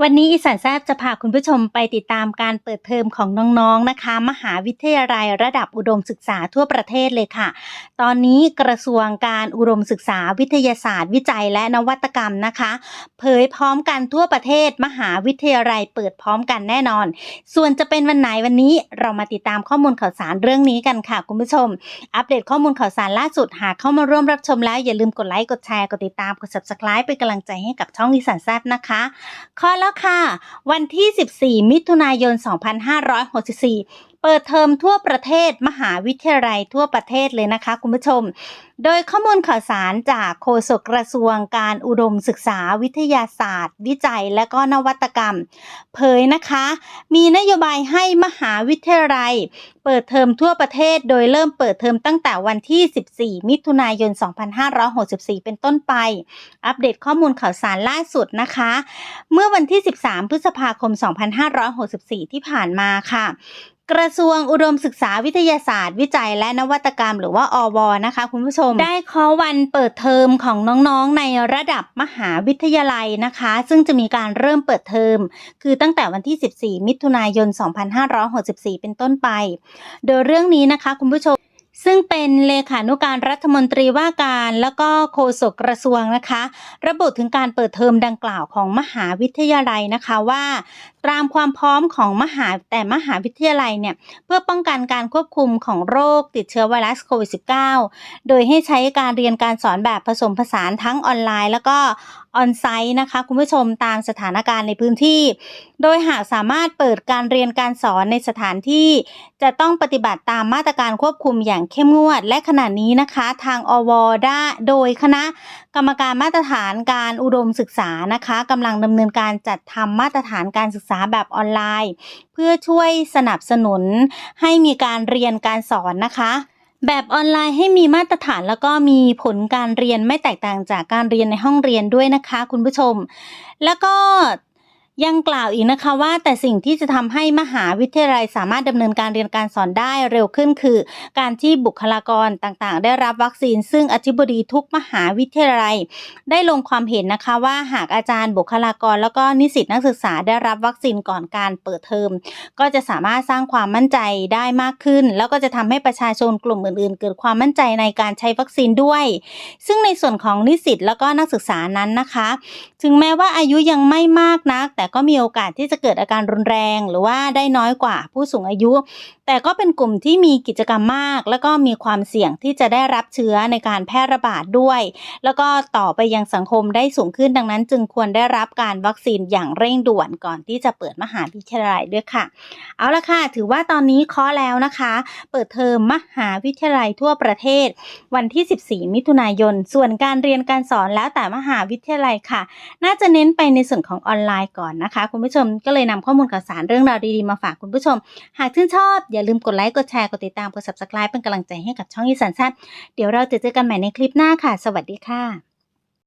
วันนี้อีสานแซบจะพาคุณผู้ชมไปติดตามการเปิดเทอมของน้องๆนะคะ มหาวิทยาลัยระดับอุดมศึกษาทั่วประเทศเลยค่ะ ตอนนี้กระทรวงการอุดมศึกษาวิทยาศาสตร์ วิจัยและนวัตกรรมนะคะ เผยพร้อมกันทั่วประเทศ มหาวิทยาลัยเปิดพร้อมกันแน่นอน ส่วนจะเป็นวันไหนวันนี้เรามาติดตามข้อมูลข่าวสารเรื่องนี้กันค่ะ คุณผู้ชม อัปเดตข้อมูลข่าวสารล่าสุดหากเข้ามาร่วมรับชมแล้วอย่าลืมกดไลค์กดแชร์กดติดตามกด subscribe เป็นกำลังใจให้กับช่องอีสานแซบนะคะข้อแล้วค่ะ วันที่ 14 มิถุนายน 2564 เปิดเทอมทั่วประเทศมหาวิทยาลัยทั่วประเทศเลยนะคะคุณผู้ชม โดยข้อมูลข่าวสารจากโฆษกกระทรวงการอุดมศึกษาวิทยาศาสตร์ วิจัยและก็นวัตกรรม เผยนะคะ มีนโยบายให้มหาวิทยาลัย เปิดเทอมทั่วประเทศ โดยเริ่มเปิดเทอมตั้งแต่วันที่ 14 มิถุนายน 2564 เป็นต้นไป อัปเดตข้อมูลข่าวสารล่าสุดนะคะ เมื่อวันที่ 13 พฤษภาคม 2564 ที่ผ่านมาค่ะ กระทรวงอุดมศึกษาวิทยาศาสตร์ วิจัยและนวัตกรรม หรือว่าอวนะคะ คุณผู้ชม ได้ขอวันเปิดเทอมของน้องๆ ในระดับมหาวิทยาลัยนะคะ ซึ่งจะมีการเริ่มเปิดเทอม คือตั้งแต่วันที่ 14 มิถุนายน 2564 เป็นต้นไป โดยเรื่องนี้นะคะ คุณผู้ชม ซึ่งเป็นเลขานุการรัฐมนตรีว่าการแล้วก็โฆษกกระทรวงนะคะ ระบุถึงการเปิดเทอมดังกล่าวของมหาวิทยาลัยนะคะว่า ตามความพร้อมของมหาแต่มหาวิทยาลัยเนี่ย เพื่อป้องกันการควบคุมของโรคติดเชื้อไวรัสโควิด -19 โดยให้ใช้การเรียนการสอนแบบผสมผสานทั้งออนไลน์ แล้วก็ ออนไซต์นะคะ คุณผู้ชมตามสถานการณ์ในพื้นที่ โดยหากสามารถเปิดการเรียนการสอนในสถานที่ จะต้องปฏิบัติตามมาตรการควบคุมอย่างเข้มงวด และขณะนี้นะคะ ทางอวได้โดยคณะกรรมการมาตรฐานการอุดมศึกษานะคะกำลังดำเนินการจัดทำมาตรฐานการศึกษาแบบออนไลน์ เพื่อช่วยสนับสนุนให้มีการเรียนการสอนนะคะ แบบออนไลน์ให้มีมาตรฐานแล้วก็มีผลการเรียนไม่แตกต่างจากการเรียนในห้องเรียนด้วยนะคะ คุณผู้ชม แล้วก็ ยังกล่าวอีกนะคะว่าแต่สิ่งที่จะทำให้มหาวิทยาลัยสามารถดำเนินการเรียนการสอนได้เร็วขึ้นคือ การที่บุคลากรต่างๆ ได้รับวัคซีน ซึ่งอธิบดีทุกมหาวิทยาลัย ได้ลงความเห็นนะคะว่าหากอาจารย์บุคลากรแล้วก็นิสิตนักศึกษาได้รับวัคซีนก่อนการเปิดเทอม ก็จะสามารถสร้างความมั่นใจได้มากขึ้น แล้วก็จะทำให้ประชาชนกลุ่มอื่น ๆ เกิดความมั่นใจในการใช้วัคซีนด้วย ซึ่งในส่วนของนิสิตแล้วก็นักศึกษานั้นนะคะ ถึงแม้ว่าอายุยังไม่มากนักแต่แต่ก็มีโอกาสที่จะเกิดอาการรุนแรง หรือว่าได้น้อยกว่าผู้สูงอายุ แต่ก็เป็นกลุ่มที่มีกิจกรรมมาก แล้วก็มีความเสี่ยงที่จะได้รับเชื้อในการแพร่ระบาดด้วย แล้วก็ต่อไปยังสังคมได้สูงขึ้นดังนั้น จึงควรได้รับการวัคซีนอย่างเร่งด่วนก่อนที่จะเปิดมหาวิทยาลัยด้วยค่ะ เอาละค่ะ ถือว่าตอนนี้เคาะแล้วนะคะ เปิดเทอมมหาวิทยาลัยทั่วประเทศ วันที่ 14 มิถุนายน ส่วนการเรียนการสอนแล้วแต่มหาวิทยาลัยค่ะ น่าจะเน้นไปในส่วนของออนไลน์ก่อนนะคะ คุณผู้ชมก็เลยนำข้อมูลข่าวสารเรื่องราวดีๆมาฝากคุณผู้ชม หากชื่นชอบ อย่าลืมกดไลค์กดแชร์กดติดตามกด subscribe เป็นกำลังใจให้กับช่องอีสานแซ่บเดี๋ยวเราจะเจอกันใหม่ในคลิปหน้าค่ะ สวัสดีค่ะ